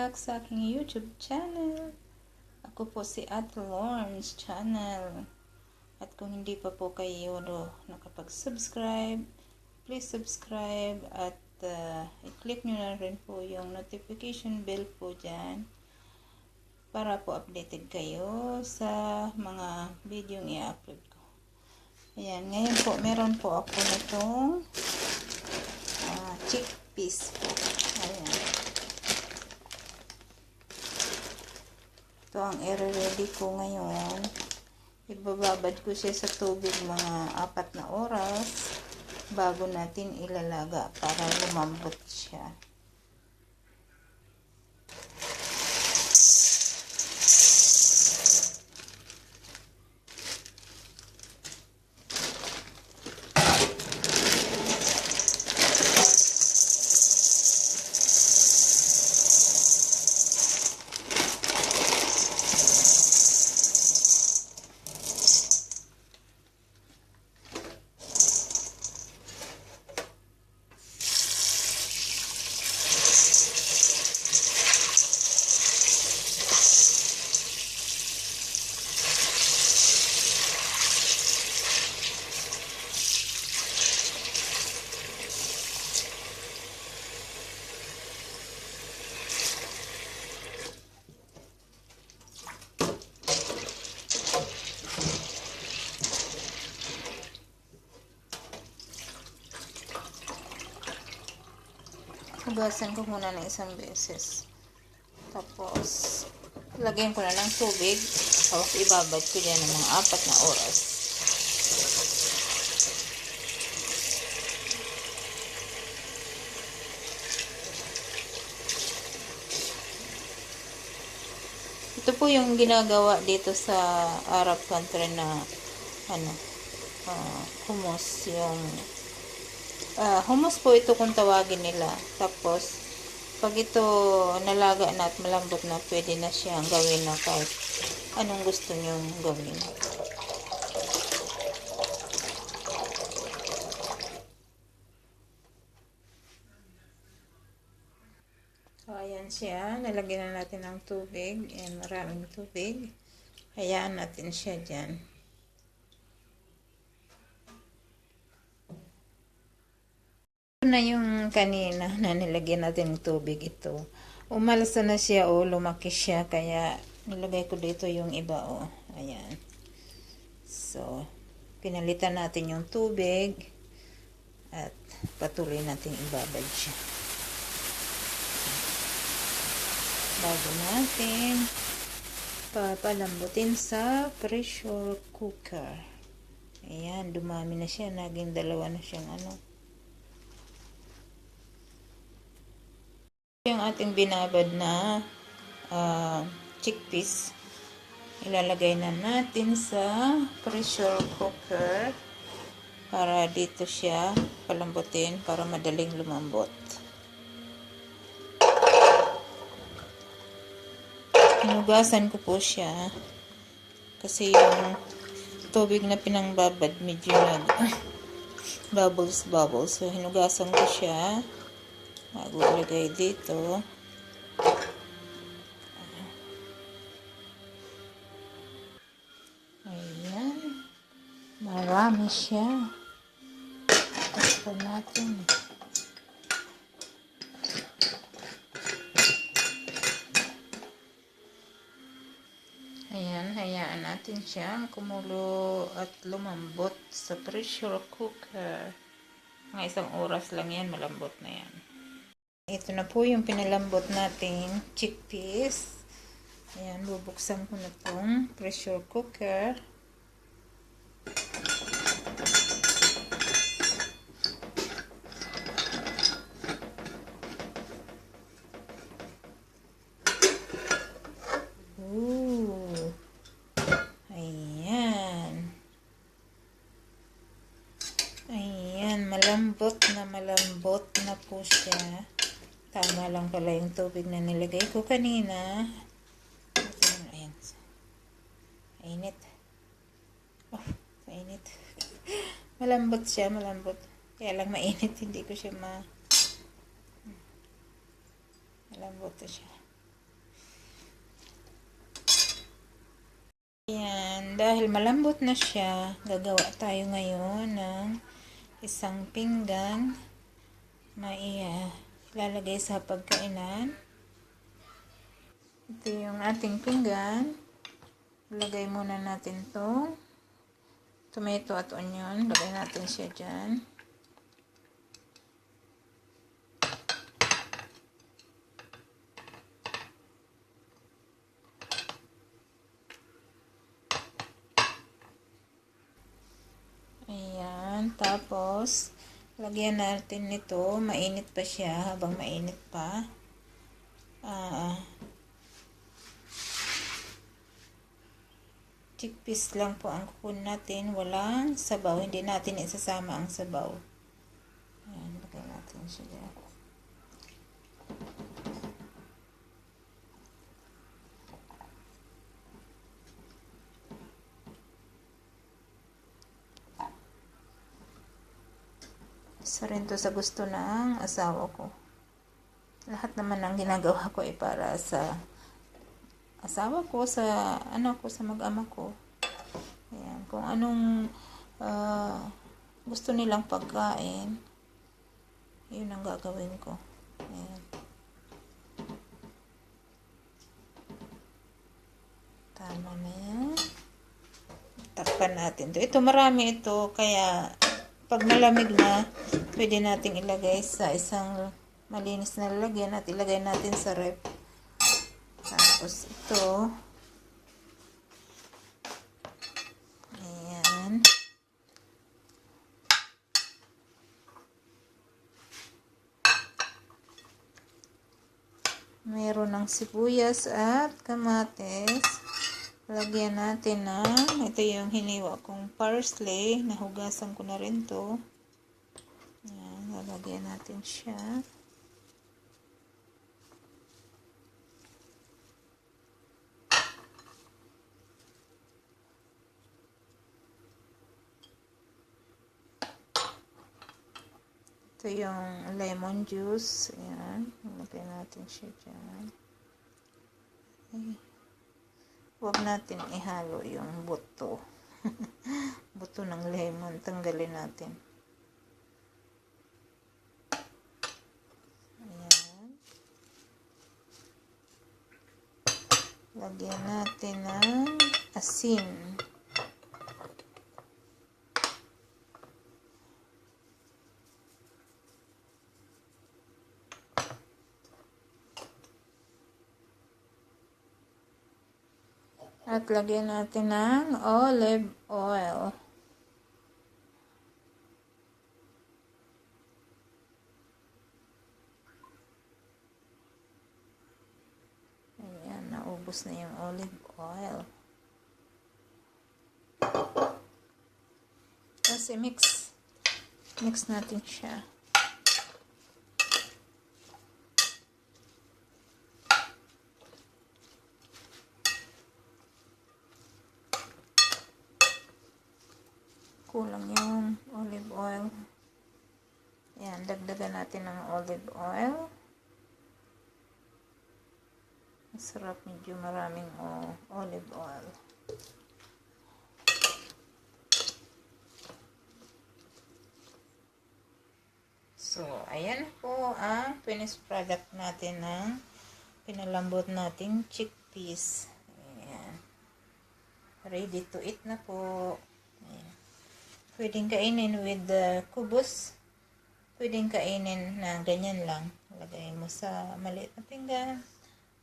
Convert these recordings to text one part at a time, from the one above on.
back sa aking YouTube channel. Ako po si Ate Lawrence Channel. At kung hindi pa po kayo no, nakapag-subscribe, please subscribe at uh, i-click nyo na rin po yung notification bell po dyan para po updated kayo sa mga video i-upload ko. Ayan, ngayon po meron po ako nitong uh, chickpeas po. Ayan. Ito ang i-ready ko ngayon. Ibababad ko siya sa tubig mga apat na oras bago natin ilalaga para lumambot siya. Hugasan ko muna ng isang beses. Tapos, lagyan ko na ng tubig. Tapos, ibabad ko dyan ng mga apat na oras. Ito po yung ginagawa dito sa Arab country na ano, uh, hummus yung uh, hummus po ito kung tawagin nila. Tapos, pag ito nalaga na at malambot na, pwede na siyang gawin na kahit anong gusto nyong gawin. So, ayan siya. Nalagyan na natin ng tubig. Ayan, maraming tubig. Hayaan natin siya dyan. Na yung kanina na nilagyan natin ng tubig ito. Umalsa na siya o lumaki siya kaya nilagay ko dito yung iba o. Ayan. So, pinalitan natin yung tubig at patuloy natin ibabad siya. Bago natin papalambutin sa pressure cooker. Ayan, dumami na siya. Naging dalawa na siyang ano. Yung ating binabad na uh, chickpeas ilalagay na natin sa pressure cooker para dito siya palambutin para madaling lumambot. Hinugasan ko po siya kasi yung tubig na pinangbabad medyo nag bubbles bubbles. So hinugasan ko siya bago ilagay dito. Ayan. Marami siya. Gusto natin. Ayan hayaan natin siya. Kumulo at lumambot sa pressure cooker. Mga isang oras lang yan malambot na yan ito na po yung pinalambot nating chickpeas. Ayan, bubuksan ko na tong pressure cooker. Ooh. Ayan. Ayan, malambot na malambot na po siya. Tama lang pala yung tubig na nilagay ko kanina. Ayan. Ainit. Oh, mainit. malambot siya, malambot. Kaya lang mainit, hindi ko siya ma... Malambot siya. Ayan, dahil malambot na siya, gagawa tayo ngayon ng isang pinggan na iya ilalagay sa pagkainan. Ito yung ating pinggan. Ilagay muna natin to tomato at onion. Lagay natin siya dyan. Ayan. Tapos, lagyan natin nito. Mainit pa siya habang mainit pa. Ah, chickpeas lang po ang kukunin natin. Walang sabaw. Hindi natin isasama ang sabaw. Ayan. Lagyan natin siya dyan. Isa rin to sa gusto ng asawa ko. Lahat naman ng ginagawa ko ay para sa asawa ko, sa ano ko, sa mag-ama ko. Ayan, kung anong ah, gusto nilang pagkain, yun ang gagawin ko. Ayan. Tama na yan. Takpan natin to. Ito marami ito, kaya pag malamig na, pwede nating ilagay sa isang malinis na lalagyan at ilagay natin sa rep. Tapos ito, ayan. Meron ng sibuyas at kamates. Lagyan natin ng, ito yung hiniwa kong parsley. Nahugasan ko na rin to. Ayan, lalagyan natin siya. Ito yung lemon juice. Ayan, lalagyan natin siya dyan. Ay. Huwag natin ihalo yung buto. buto ng lemon. Tanggalin natin. Ayan. Lagyan natin ng asin. At lagyan natin ng olive oil. Ayan, naubos na yung olive oil. Kasi mix. Mix natin siya. Kulang yung olive oil. Ayan, dagdagan natin ng olive oil. Masarap medyo maraming oh, olive oil. So, ayan po ang finished product natin ng pinalambot nating chickpeas. Ayan. Ready to eat na po. Pwedeng kainin with the uh, kubos. Pwedeng kainin na ganyan lang. Lagay mo sa maliit na pinggan.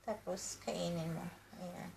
Tapos, kainin mo. Ayan.